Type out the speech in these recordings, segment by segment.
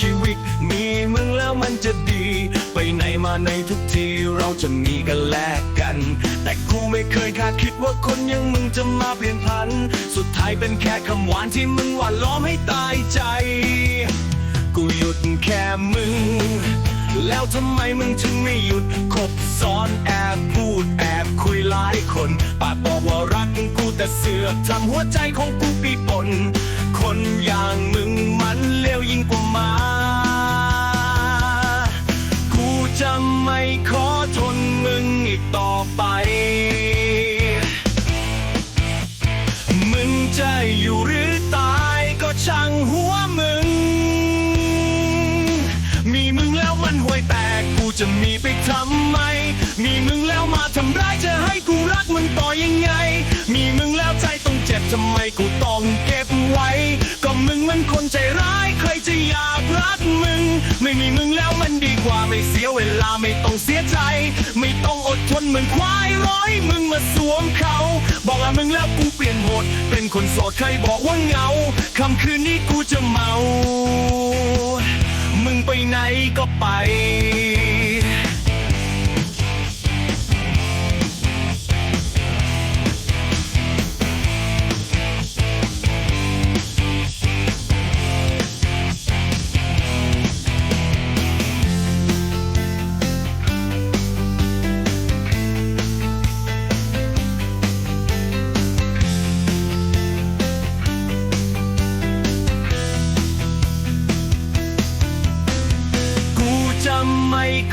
ชีวิต มีมึงแล้วมันจะดี ไปไหนมาในทุกทีเราจะมีกันแลกกัน แต่กูไม่เคยคาดคิดว่าคนอย่างมึงจะมาเปลี่ยนพัน สุดท้ายเป็นแค่คำหวานที่มึงหวานล้อมให้ตายใจ กูหยุดแค่มึง แล้วทำไมมึงถึงไม่หยุดคบซ้อนแอบพูดแอบคุยหลายคน ปากบอกว่ารักกูแต่เสือกทำหัวใจของกู กต่อไป มึงจะอยู่หรือตายก็ช่างหัวมึง มีมึงแล้วมันห่วยแตกกูจะมีไปทำไม มีมึงแล้วมาทำร้ายจะให้กูรักมึงต่อยังไง มีมึงแล้วใจต้องเจ็บทำไมกูต้องเก็บไว้ ก็มึงมันคนใจร้ายใครจะอยากรักมึง ไม่มีมึงแล้วมันดีกว่าไม่เสียเวลาไม่ต้องเสียใจ ไม่ต้อง เหมือนควายร้อยมึงมาสวมเขา บอกละมึงแล้วกูเปลี่ยนหมด เป็นคนโสดใครบอกว่าเหงาคำคืนนี้กูจะเมา มึงไปไหนก็ไป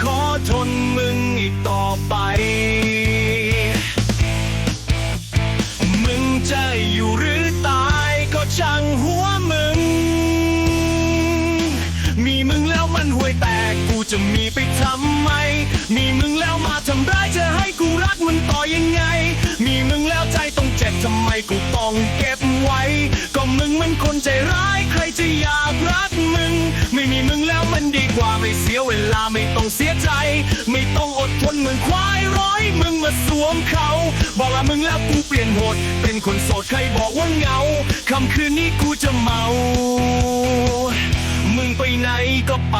ขอทนมึงอีกต่อไป มึงจะอยู่หรือตายก็ช่างหัวมึง มีมึงแล้วมันห่วยแตกกูจะมีไปทำไม มีมึงแล้วมาทำร้ายจะให้กูรักมันต่อยังไง มีมึงแล้วใจต้องเจ็บทำไมกูต้องเก็บไว้ ก็มึงมันคนใจร้ายใครจะอยาก รักมึง ไม่มีมึงแล้วมันดีกว่าไม่เสียเวลาไม่ต้องเสียใจ ไม่ต้องอดทนเหมือนควายร้อยมึงมาสวมเขา บอกลามึงแล้วกูเปลี่ยนโหด เป็นคนโสดใครบอกว่าเงาคำคืนนี้กูจะเมา มึงไปไหนก็ไป